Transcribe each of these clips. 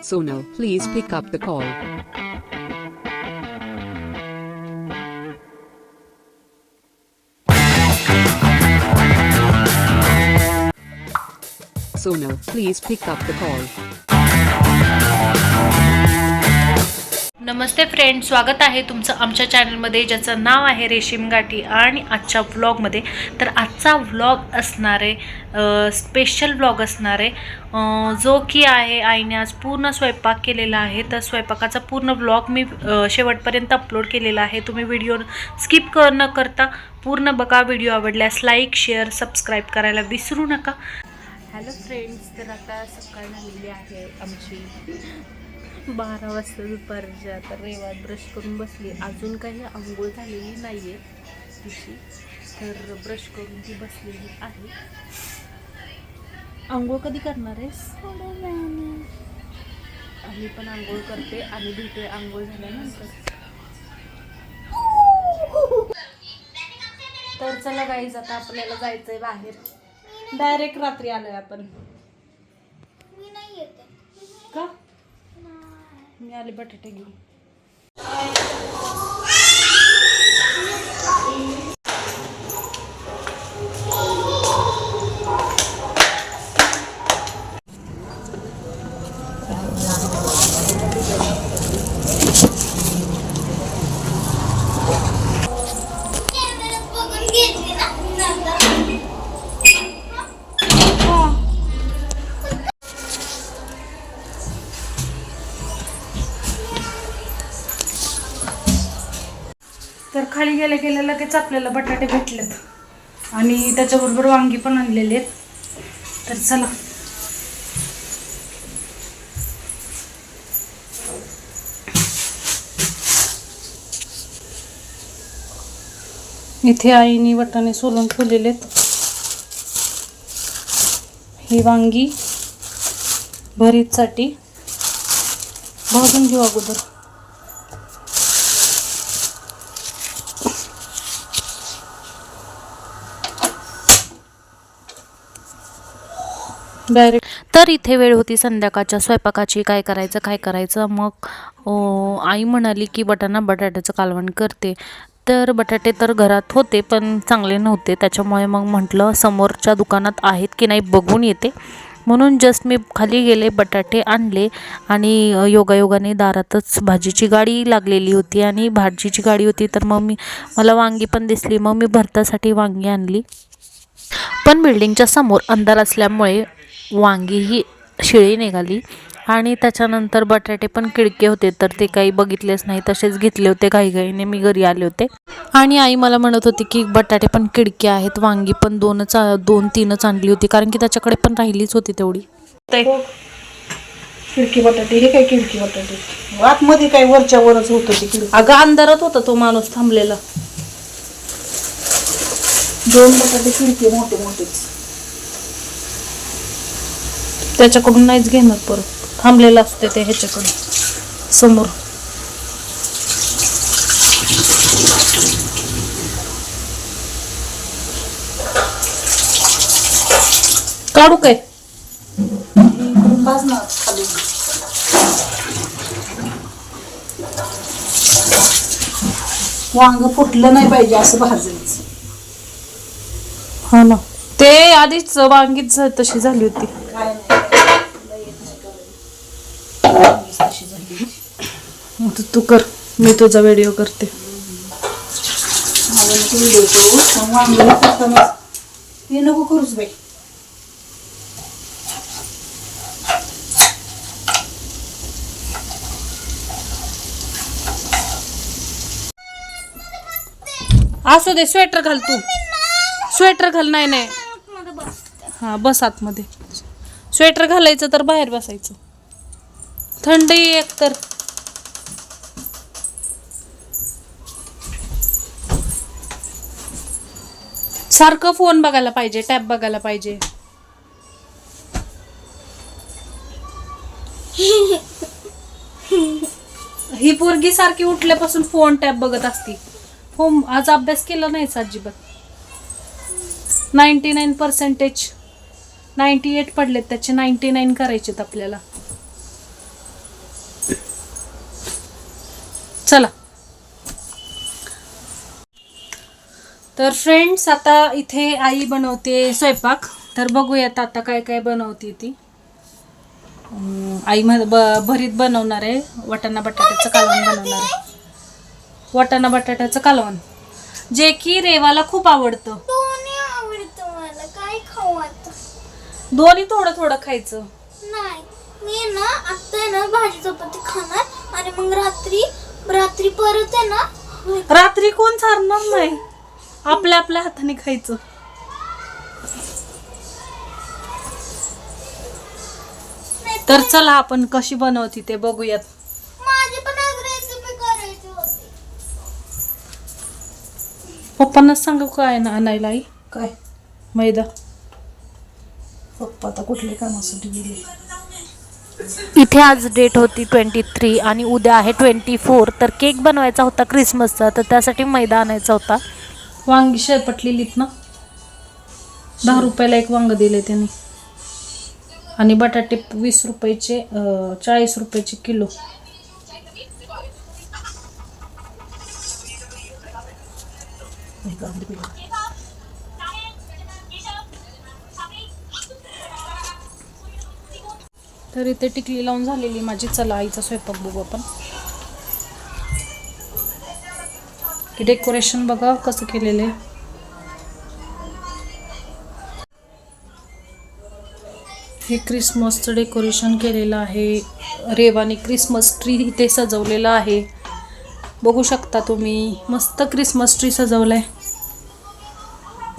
Sonal, please pick up the call. Sonal, please pick up the call. नमस्ते friend स्वागत आहे तुमचं आमच्या चॅनलमध्ये ज्याचं नाव आहे रेशीम गाठी आणि आजच्या व्लॉगमध्ये तर आजचा व्लॉग असणार आहे स्पेशल व्लॉग असणार आहे. जो की आहे आईने आज पूर्ण स्वयंपाक केलेला आहे. तर स्वयंपाकाचा पूर्ण व्लॉग मी शेवटपर्यंत अपलोड केलेला आहे. तुम्ही व्हिडिओ स्किप कर न करता पूर्ण बघा. व्हिडिओ आवडल्यास लाईक शेअर सबस्क्राईब करायला विसरू नका. हॅलो फ्रेंड्स तर आता सकाळ झालेली आहे आमची. बारा वाजता दुपारच्या आता रेवात ब्रश करून बसली. अजून काही आंघोळ झालेली नाही आहे तिची. तर ब्रश करून ती बसलेली आहे. आंघोळ कधी करणार आहेस? आम्ही पण आंघोळ करते. आणि भेटूया आंघोळ झाल्यानंतर. तर चला गाईज आता आपल्याला जायचंय बाहेर. डायरेक्ट रात्री आलोय आपण. का? मी आले बटाटे घेऊन. खाली गेल्या गेल्या लगेच आपल्याला बटाटे भेटलेत. आणि त्याच्याबरोबर वांगी पण आणलेले आहेत. तर चला. इथे आईने वटाणे सोलून ठेवलेले आहेत. ही वांगी भरीतसाठी भाजून घेऊ अगोदर. डायरेक्ट तर इथे वेळ होती संध्याकाळच्या. स्वयंपाकाची काय करायचं काय करायचं? मग आई म्हणाली की बटाणा बटाट्याचं कालवण करते. तर बटाटे तर घरात होते पण चांगले नव्हते. त्याच्यामुळे मग म्हटलं समोरच्या दुकानात आहेत की नाही बघून येते. म्हणून जस्ट मी खाली गेले बटाटे आणले आणि योगायोगाने दारातच भाजीची गाडी लागलेली होती आणि भाजीची गाडी होती तर मग मी मला वांगी पण दिसली. मग मी भरतासाठी वांगी आणली. पण बिल्डिंगच्या समोर अंधार असल्यामुळे वांगी ही शिळी निघाली. आणि त्याच्यानंतर बटाटे पण किडके होते तर ते काही बघितलेच नाही. तसेच घेतले होते घाईघाईने मी घरी आले होते. आणि आई मला म्हणत होती की बटाटे पण किडके आहेत वांगी पण दोनच दोन तीनच आणली होती. कारण की त्याच्याकडे पण राहिलीच होती तेवढी. खिडकी बटाटे हे काय खिडकी बटाटे? आतमध्ये काय वरच्या वरच होतं ते खिडकी अगं अंधारात होता तो माणूस थांबलेला. दोन बटाटे खिडकी मोठे मोठेच त्याच्याकडून नाहीच घेणार परत. थांबलेला असते ते ह्याच्याकडे समोर. काढू काय? वांग फुटलं नाही पाहिजे असं भाजायचं. हा ना. ते आधीच वांगीच तशी झाली होती. झाली आता तू कर. मी तुझा व्हिडिओ करते. नको व्हिडिओ करू हे करूच बाई. असू दे स्वेटर घाल तू. स्वेटर घाल नाही नाही. हा बस आतमध्ये. स्वेटर घालायचं तर बाहेर बसायचं. थंडी एक तर. सारखं फोन बघायला पाहिजे टॅब बघायला पाहिजे. ही पोरगी सारखी उठल्यापासून फोन टॅब बघत असती. हो आज अभ्यास केला नाहीच अजिबात. Ninety nine percentage ninety eight पडलेत त्याचे नाईन्टी नाईन करायचेत आपल्याला. चला. तर फ्रेंड्स आता इथे आई बनवते स्वयंपाक. तर बघूयात आता काय काय बनवते ती. आई ब भरीत बनवणार आहे. वाटाणा बटाट्याचं कालवण बनवणार आहे. वाटाणा बटाट्याचं कालवण. जे की रेवाला खूप आवडतं. दोन्ही आवडतं मला. काय खाऊ आता? दोन्ही थोडं थोडं खायचं. नाही. मी ना आता ना भाजी चपाती खाणार आणि मग रात्री रात्री परत आहे ना? रात्री कोण चालणार नाही. आपल्या आपल्या हाताने खायचं. तर चला आपण कशी बनवती ते बघूयात. माझी पण आज रेसिपी करायची होती. पप्पांना सांगू काय ना आणायला आई? काय? मैदा. पप्पा आता कुठल्या कामासाठी गेले? इथे आज डेट होती ट्वेंटी थ्री आणि उद्या आहे ट्वेंटी फोर तर केक बनवायचा होता क्रिसमसचा तर त्यासाठी मैदा आणायचा होता. वांगी शेपटलेलीत ना? दहा रुपयाला एक वांग दिले त्यांनी. आणि बटाटे वीस रुपयाचे चाळीस रुपयाचे किलो. तर इथे टिकली लावून झालेली माझी. चला आईचा स्वयंपाक बघू आपण. डेकोरेशन बघा कसं केलेलं आहे. हे क्रिसमसचं डेकोरेशन केलेलं आहे. रेवाने क्रिसमस ट्री इथे सजवलेलं आहे. बघू शकता तुम्ही मस्त क्रिसमस ट्री सजवलं आहे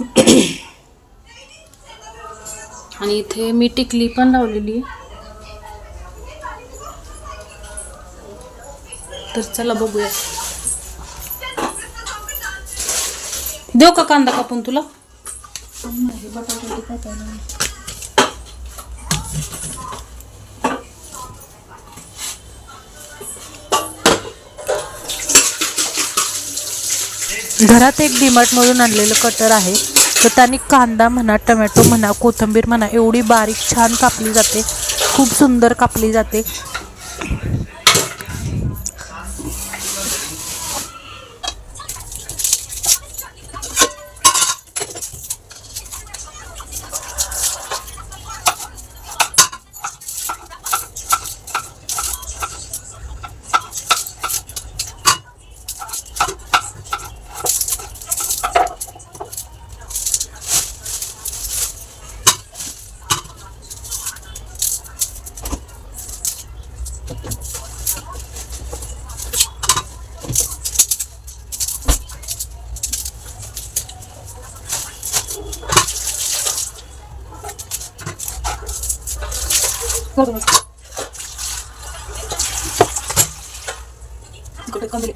आणि इथे मी टिकली पण लावलेली आहे. तर चला बघूया. देऊ का कांदा कापून तुला? घरात एक डीमार्टमधून आणलेलं कटर आहे. तर त्याने कांदा म्हणा टमॅटो म्हणा कोथिंबीर म्हणा एवढी बारीक छान कापली जाते. खूप सुंदर कापली जाते. इकडे कंदले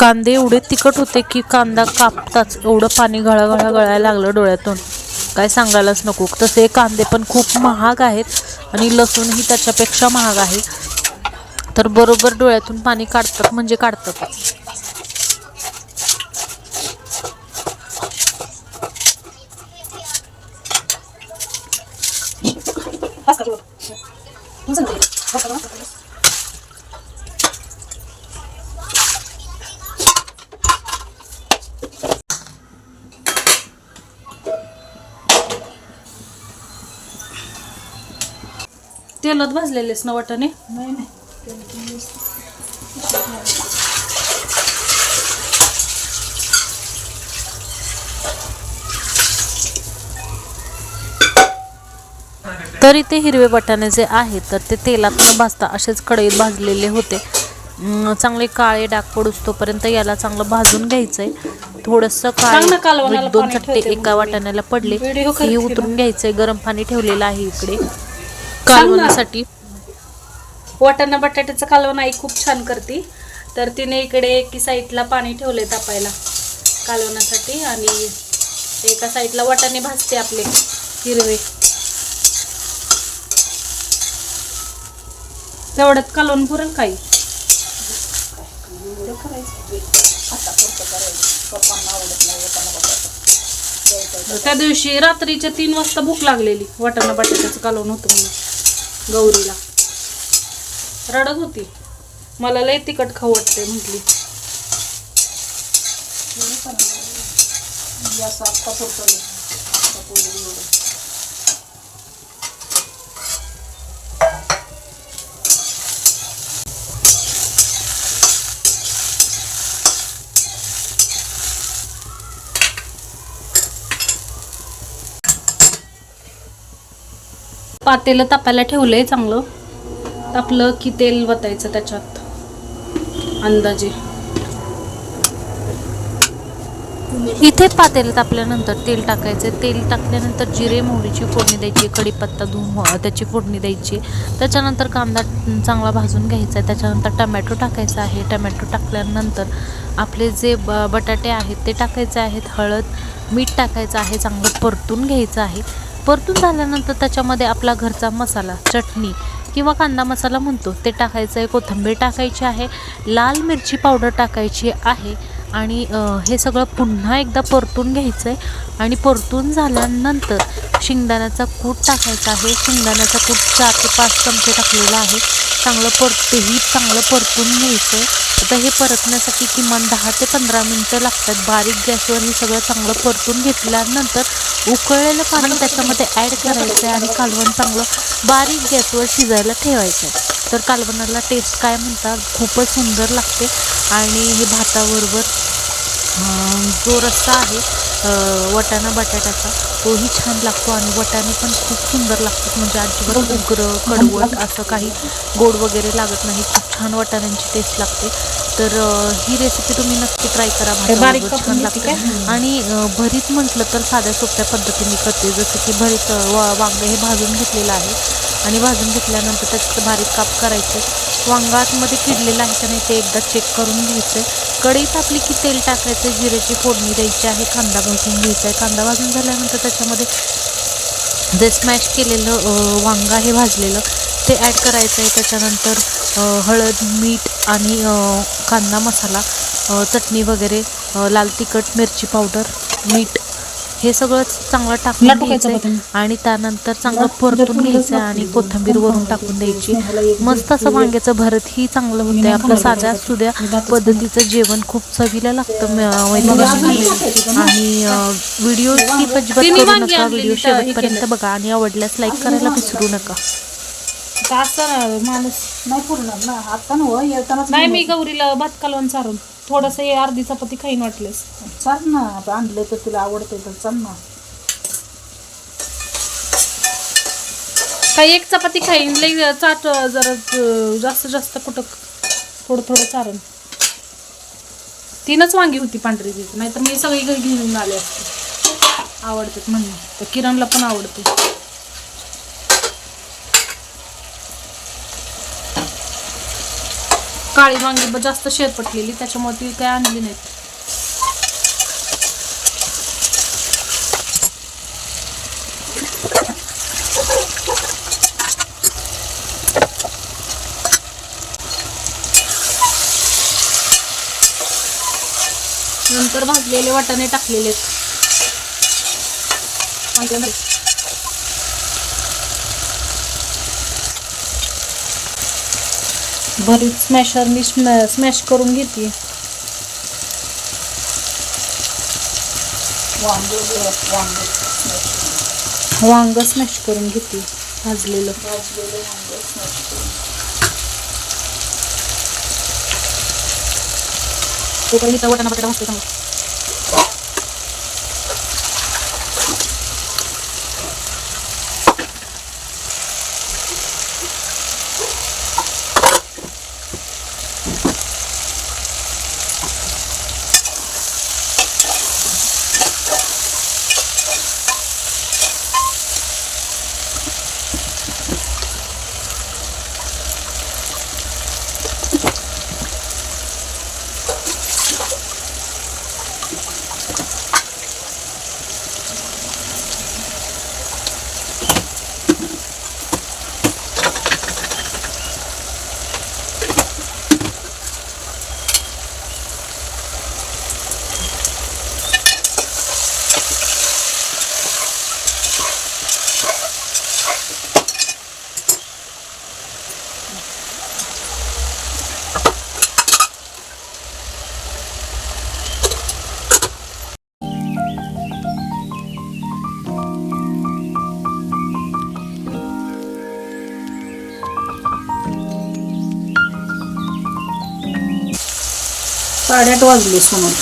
कांदे एवढे तिखट होते की कांदा कापताच. एवढं पाणी गळा गळायला लागलं डोळ्यातून. काय सांगायलाच नको. तसे कांदे पण खूप महाग आहेत आणि लसूणही त्याच्यापेक्षा महाग आहे. तर बरोबर डोळ्यातून पाणी काढतात म्हणजे काढतात. तेलात भाजलेलेस ना वाटाणे? नाही नाही. तर इथे हिरवे वाटाणे जे आहेत तर ते तेलात न भाजता असेच कढईत भाजलेले होते. चांगले काळे डाग पडूस तोपर्यंत याला चांगलं भाजून घ्यायचंय. थोडस काळे दोन चट्टे एका वाटाण्याला पडले. हे उतरून घ्यायचंय. गरम पाणी ठेवलेलं आहे इकडे. कालवणासाठी वाटाणा बटाट्याचं कालवण आई खूप छान करते. तर तिने इकडे एकी साईडला पाणी ठेवले तापायला कालवण्यासाठी आणि एका साईडला वाटाणे भाजते आपले हिरवे. तेवढ्यात कालवण पुरेल काही त्या दिवशी रात्रीच्या तीन वाजता भूक लागलेली. वाटाणा बटाट्याचं कालवण होतं म्हणून. गौरीला. रडत होती. मला लय तिखट खाऊ वाटते म्हटली. गॅस आत्ता पुरतं पातेलं तापायला ठेवलं आहे चांगलं. तापलं की तेल वतायचं त्याच्यात. अंदाजे. इथे पातेलं तापल्यानंतर तेल टाकायचं. तेल टाकल्यानंतर जिरे मोहरीची फोडणी द्यायची कढीपत्ता धुवून त्याची फोडणी द्यायची. त्याच्यानंतर कांदा चांगला भाजून घ्यायचा आहे. त्याच्यानंतर टमॅटो टाकायचा आहे. टमॅटो टाकल्यानंतर आपले जे ब बटाटे आहेत ते टाकायचे आहेत. हळद मीठ टाकायचं आहे. चांगलं परतून घ्यायचं आहे. परतून झाल्यानंतर त्याच्यामध्ये आपला घरचा मसाला चटणी किंवा कांदा मसाला म्हणतो ते टाकायचं. आहे कोथिंबीर टाकायची आहे लाल मिरची पावडर टाकायची आहे आणि हे सगळं पुन्हा एकदा परतून घ्यायचं आहे आणि परतून झाल्यानंतर शेंगदाण्याचा कूट टाकायचा आहे. शेंगदाण्याचा कूट चार ते पाच चमचे टाकलेला आहे. चांगलं परतेही चांगलं परतून घ्यायचं आहे आता हे परतण्यासाठी किमान दहा ते पंधरा मिनटं लागतात. बारीक गॅसवर हे सगळं चांगलं परतून घेतल्यानंतर उकळलेलं पाणी त्याच्यामध्ये ॲड करायचं आहे आणि कालवण चांगलं बारीक गॅसवर शिजायला ठेवायचं आहे. तर कालवणाला टेस्ट काय म्हणतात खूपच सुंदर लागते. आणि हे भाताबरोबर जो रस्सा आहे वाटाणा बटाट्याचा तोही छान लागतो आणि वाटाणे पण खूप सुंदर लागतात. म्हणजे अजिबात उग्र कडवट असं काही गोड वगैरे लागत नाही. खूप छान वाटाण्यांची टेस्ट लागते. तर ही रेसिपी तुम्ही नक्की ट्राय करा. भाताबरोबर छान लागते. आणि भरीत म्हटलं तर साध्या सोप्या पद्धतीने करते. जसं की भरीत वा वांगं हे भाजून घेतलेलं आहे. आणि भाजून घेतल्यानंतर त्याचे बारीक काप करायचे. वांगा आतमध्ये किडलेलं आहे का नाही ते एकदा चेक करून घ्यायचं. कढईत आपली की तेल टाकायचं आहे जिऱ्याची फोडणी द्यायची आहे कांदा भाजून घ्यायचा आहे. कांदा भाजून झाल्यानंतर त्याच्यामध्ये जे स्मॅश केलेलं वांगा हे भाजलेलं ते ॲड करायचं आहे त्याच्यानंतर हळद मीठ आणि कांदा मसाला चटणी वगैरे लाल तिखट मिरची पावडर मीठ हे सगळं चांगलं टाकून घ्यायचं आणि त्यानंतर चांगलं परतून घ्यायचं आणि कोथिंबीर वरून टाकून द्यायची. मस्त असं वांग्याचं भरत ही चांगलं होतं आपलं साध्या सुद्या पद्धतीचं जेवण खूप चवीला लागतं. आणि व्हिडिओ स्किप अजिबात करू नका. व्हिडिओ शेवटपर्यंत बघा आणि आवडल्यास लाईक करायला विसरू नका. माणूस नाही पुरणार ना. आता ना हो, नाही मी गौरीला भात कालवण चारून. थोडस हे अर्धी चपाती खाईन वाटलेस. चाल ना आता आणलं तर तुला आवडते तर चाल ना. काही एक चपाती खाईन लई चाट जरा जास्त जास्त कुठं थोडं थोडं चारण. तीनच वांगी होती पांढरी तिथे नाहीतर मी सगळी घरी घेऊन आले असते. आवडतात म्हणून तर किरणला पण आवडते. काळी वांगी ब- जास्त शेरपटलेली त्याच्यामुळे ती काय आणली नाहीत. नंतर भाजलेले वाटाणे टाकलेले आहेत. भरीत स्मॅशरनी स्मॅश करून घेते. वांगे स्मॅश करून घेते भाजलेलं. भाजलेले वांगे smash करून. तोपर्यंत इथं वाटाणा बटाटा भाजते चांगलं साडेआठ वाजले सोनून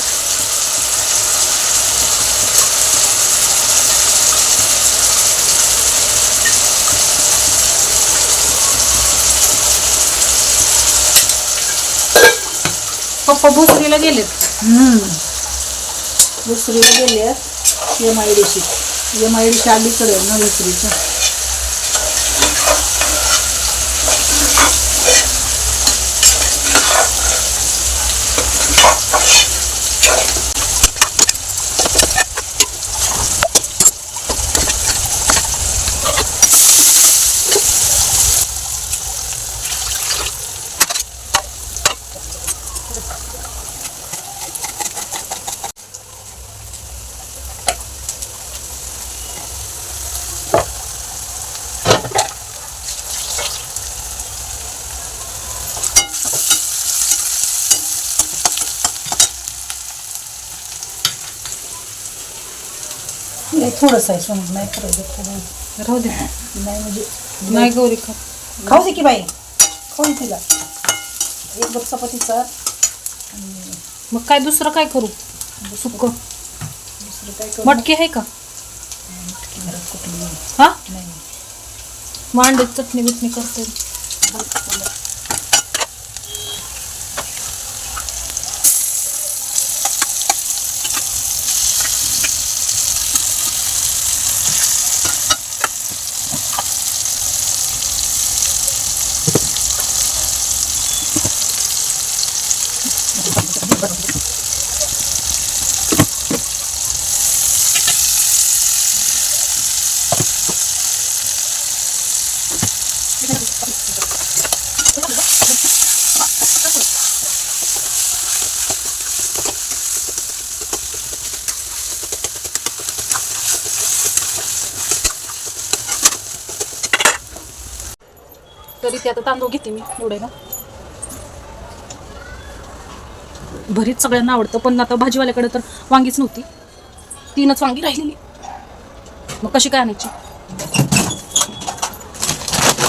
पप्पा भोसरीला गेलेत. दुसरीला गेले M I D C M I D C अलीकडे ना दुसरीचं थोडंसं आहे सोनून नाही थोडं राहू दे. नाही म्हणजे नाही गौरी का? खाऊ दे की बाई. खाऊ दे तिला एक बघ चपातीचा. मग काय दुसरं काय करू? सुक्क. दुसरं काय करू? मटकी आहे का? मटकी घरात कुठली? नाही. हा? नाही. मांडे चटणी बिटणी करते. तरी आता तांदूळ घेते मी एवढे ना. भरीत सगळ्यांना आवडतं पण आता भाजीवाल्याकडे तर वांगीच नव्हती. तीनच वांगी राहिलेली. मग कशी काय आणायची?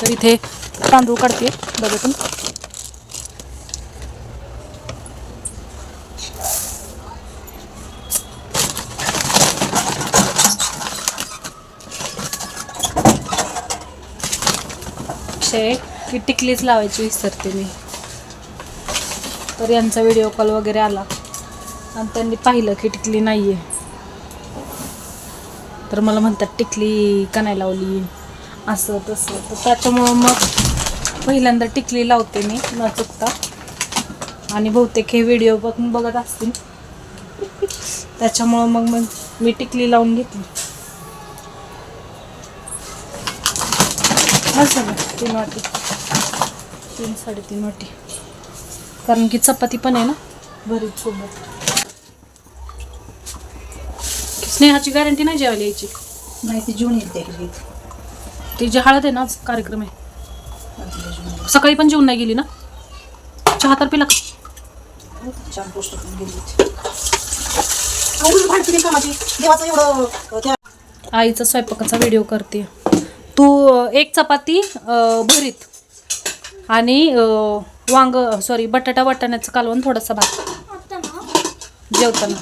तर इथे तांदूळ काढते डब्यातून. शे की टिकलीच लावायची विसरते मी. तर यांचा व्हिडिओ कॉल वगैरे आला. आणि त्यांनी पाहिलं की टिकली नाही आहे तर मला म्हणतात टिकली का नाही लावली? असं तसं. तर त्याच्यामुळं मग पहिल्यांदा टिकली लावते मी न चुकता. आणि बहुतेक हे व्हिडिओ बघून बघत असतील. त्याच्यामुळं मग मग मी टिकली लावून घेतली. असं तीन वाटी. तीन साडेतीन वाटी. कारण की चपाती पण आहे ना? भरीत सोबत स्नेहाची गॅरंटी नाही जेवायला यायची? नाही ती जेवण येते घरी ती जी हळद आहे ना कार्यक्रम आहे. सकाळी पण जेवण नाही गेली ना? चहा तर पिला छान गेली आईचा स्वयंपाकाचा व्हिडिओ करते. तू एक चपाती भरीत. आणि वांग सॉरी बटाटा वाटाण्याचं कालवण थोडासा भात. जेवताना.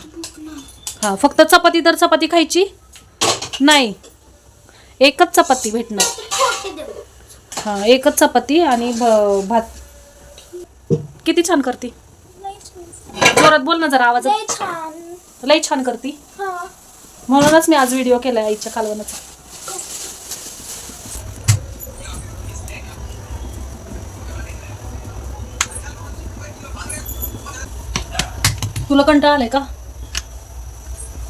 हां फक्त चपाती तर चपाती खायची? नाही. एकच चपाती भेटणार. हां एकच चपाती आणि भ- भात. किती छान करती. जोरात बोल ना जरा छान. लई छान करती. हा. म्हणूनच मी आज व्हिडिओ केला आईच्या कालवणाचा. तुला कंटाळा आलाय का?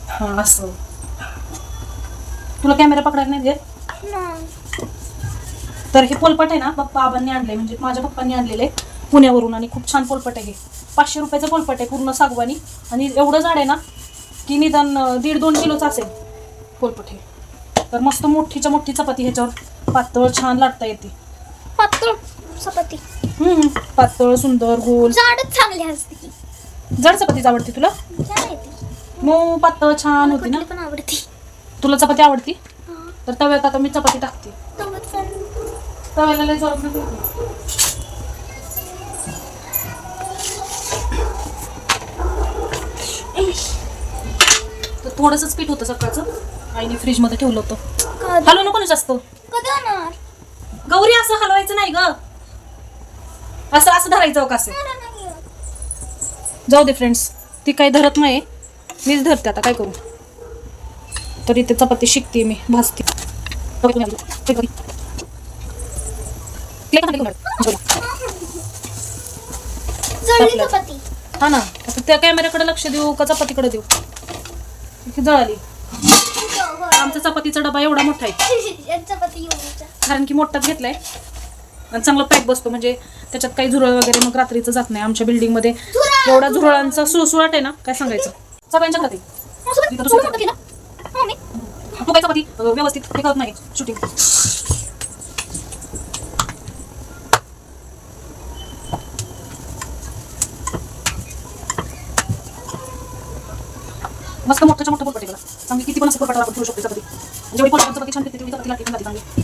हा असं. तुला कॅमेरा पकडायला नाही देत? नाही. तर हे पोलपट आहे ना पप्पा आबांनी आणले म्हणजे माझ्या पप्पांनी आणलेले पुण्यावरून आणि खूप छान पोलपट आहे हे. पाचशे रुपयाचं पोलपट आहे पूर्ण सागवानी. आणि एवढं झाड आहे ना की निदान दीड दोन किलोचं असेल पोलपट हे. तर मस्त मोठीच्या मोठी चपाती ह्याच्यावर पातळ छान लाटता येते. पातळ चपाती. हम्म, पातळ सुंदर गोल. जाडच चांगली असते जड चपाती आवडते तुला? मऊ पातळ छान होती ना. पण आवडती. तुला चपाती आवडती? तर तव्यात आता मी चपाती टाकते. तव्याला लय तर थोडस पीठ होतं सकाळचं. आईने फ्रीजमध्ये ठेवलं होतं. हलव नको ना जास्त. गौरी असं हलवायचं नाही ग. असं असं धरायचं हो का असं? जाऊ दे फ्रेंड्स ती काही धरत नाही मीच धरते आता काय करू? तरी ते चपाती शिकते मी भाजते. चपाती. हा ना. आता त्या कॅमेऱ्याकडे लक्ष देऊ का चपातीकडे देऊ? जळाली हो, हो. आमचा चपातीचा डबा एवढा मोठा आहे. कारण की मोठाच घेतलाय. आणि चांगला पॅक बसतो. म्हणजे त्याच्यात काही झुरळ वगैरे मग रात्रीचं जात नाही आमच्या बिल्डिंगमध्ये एवढा झुरळांचा सुळसुळाट आहे ना काय सांगायचं? सगळ्यांच्या मम्मी. तू काय चपाती? व्यवस्थित हे करत नाही शूटिंग मस्त मोठ्याच्या मोठं पोटपाटी बघा चांगली किती पण असं पोटपाटा आपण ठेवू शकतो चपाती. जेवढी पोटपाट चपाती छान तेवढी चपाती लागते पण लागते चांगली.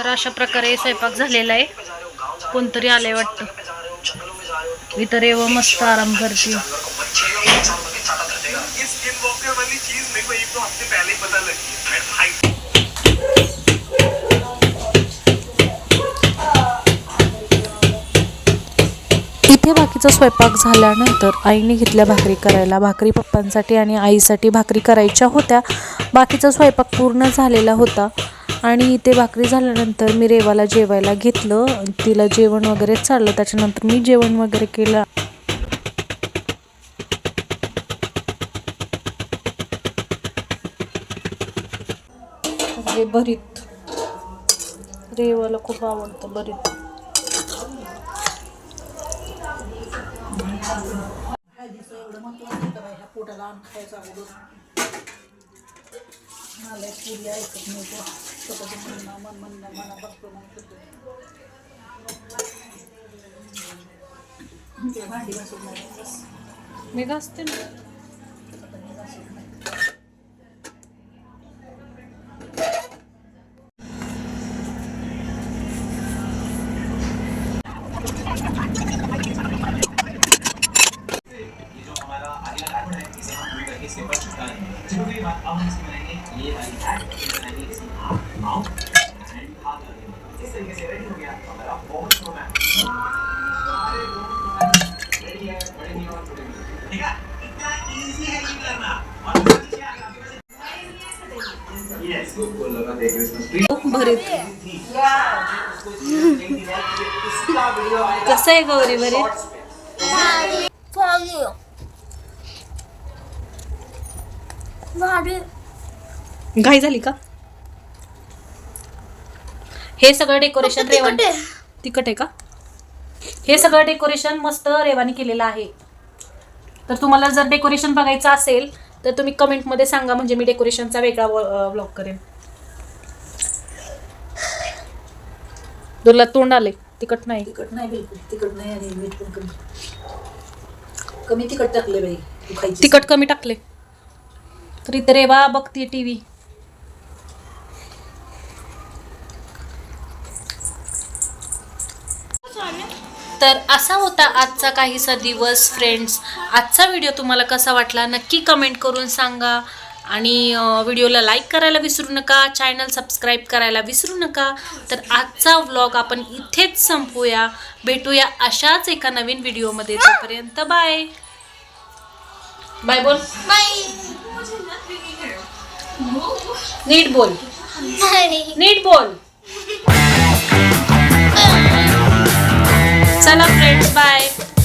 तर अशा प्रकारे स्वयंपाक झालेला आहे. कोणतरी आलंय वाटतं. इतर एव मस्त आराम करते. इथे बाकीचा स्वयंपाक झाल्यानंतर आईने घेतल्या भाकरी करायला. भाकरी पप्पांसाठी आणि आईसाठी भाकरी करायच्या होत्या. बाकीचा स्वयंपाक पूर्ण झालेला होता. आणि इथे भाकरी झाल्यानंतर मी रेवाला जेवायला घेतलं. तिला जेवण वगैरे चाललं. त्याच्यानंतर मी जेवण वगैरे केलं. भरीत. रेवाला खूप आवडतं भरीत. हळदीचं एवढं महत्त्व असतं का बाई मी घासते ना. भरीत कसं आहे गौरी भरीत भारी भारी घाई झाली का? हे सगळं डेकोरेशन रेवान. तिखट आहे का? हे सगळं डेकोरेशन मस्त रेवानी केलेलं आहे. तर तुम्हाला जर डेकोरेशन बघायचं असेल तर तुम्ही कमेंटमध्ये सांगा म्हणजे मी डेकोरेशनचा वेगळा ब्लॉग करेन. तुला तोंड आले तिखट नाही. तिखट नाही बिलकुल. तिखट नाही आणि मीठ पण कमी. कमी तिखट टाकले बाई. तिखट कमी टाकले तर इथे रेवा बघते टी व्ही तर असा होता आजचा काहीसा दिवस फ्रेंड्स आजचा व्हिडिओ तुम्हाला कसा वाटला नक्की कमेंट करून सांगा. आणि व्हिडिओला लाईक करायला विसरू नका चॅनल सबस्क्राईब करायला विसरू नका. तर आजचा व्लॉग आपण इथेच संपवूया भेटूया अशाच एका नवीन व्हिडिओमध्ये तोपर्यंत बाय बाय बोल. बाय नीट बोल. नीट बोल. Celebrate! friends. Bye.